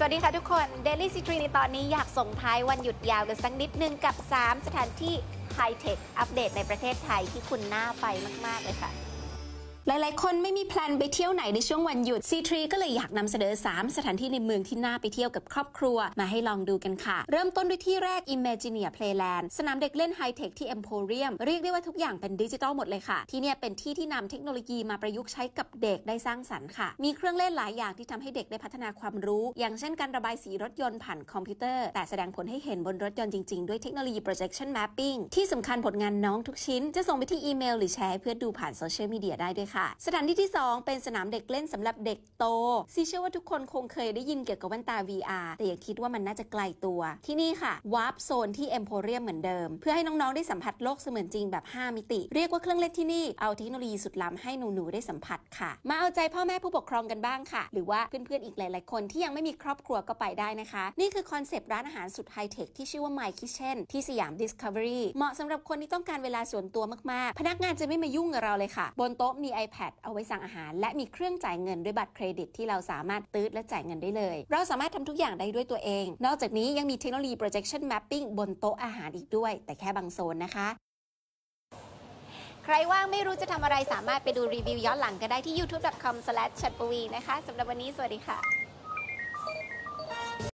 สวัสดีค่ะทุกคน Daily c 3ในตอนนี้อยากส่งท้ายวันหยุดยาวกันสักนิดนึงกับ 3 สถานที่ไฮเทคอัปเดตในประเทศไทยที่คุณน่าไปมาก ๆ เลยค่ะ หลายๆ คนไม่มีแพลนไปเที่ยวไหนในช่วงวันหยุด C3 ก็เลยอยากนำเสนอ 3 สถานที่ในเมืองที่น่าไปเที่ยวกับครอบครัว มาให้ลองดูกันค่ะ เริ่มต้นด้วยที่แรก Imagineer Playland สนามเด็กเล่นไฮเทคที่ Emporium เรียกได้ว่าทุกอย่างเป็นดิจิทัลหมดเลยค่ะ ที่เนี่ยเป็นที่ที่นำเทคโนโลยีมาประยุกต์ใช้กับเด็กได้สร้างสรรค์ค่ะ มีเครื่องเล่นหลายอย่างที่ทำให้เด็กได้พัฒนาความรู้ อย่างเช่นการระบายสีรถยนต์ผ่านคอมพิวเตอร์ แต่แสดงผลให้เห็นบนรถยนต์จริงๆ ด้วยเทคโนโลยี projection mapping ที่สำคัญผลงานน้องทุกชิ้น จะส่งไปที่อีเมล หรือแชร์เพื่อดูผ่านโซเชียลมีเดียได้ด้วยค่ะสถานที่ที่ 2 เป็นสนามเด็กเล่นสำหรับเด็กโตซีเชื่อว่าทุกคนคงเคยได้ยินเกี่ยวกับแว่นตา VR แต่อย่าคิดว่ามันน่าจะไกลตัว ที่นี่ค่ะ Warp Zone ที่ Emporium เหมือนเดิม เพื่อให้น้องๆได้สัมผัสโลกเสมือนจริงแบบ 5 มิติ เรียกว่าเครื่องเล่นที่นี่เอาเทคโนโลยีสุดล้ำให้หนูๆได้สัมผัสค่ะ มาเอาใจพ่อแม่ผู้ปกครองกันบ้างค่ะ หรือว่าเพื่อนๆอีกหลาย ๆ คนที่ยังไม่มีครอบครัวก็ไปได้นะคะ นี่คือคอนเซปต์ร้านอาหารสุดไฮเทคที่ชื่อว่า My Kitchen ที่สยาม Discovery เหมาะสำหรับคนที่ต้องการเวลาส่วนตัวมากๆ พนักงานจะไม่มายุ่งกับเราเลยค่ะ บนโต๊ะมี iPad เอาไว้สั่งอาหาร และมีเครื่องจ่ายเงินด้วยบัตรเครดิตที่เราสามารถตืดและจ่ายเงินได้เลย เราสามารถทำทุกอย่างได้ด้วยตัวเอง นอกจากนี้ยังมีเทคโนโลยี projection mapping บนโต๊ะอาหารอีกด้วย แต่แค่บางโซนนะคะใครว่างไม่รู้จะทำอะไรสามารถไปดูรีวิวย้อนหลังก็ได้ที่ youtube.com/chatpwi นะคะสำหรับวันนี้สวัสดีค่ะ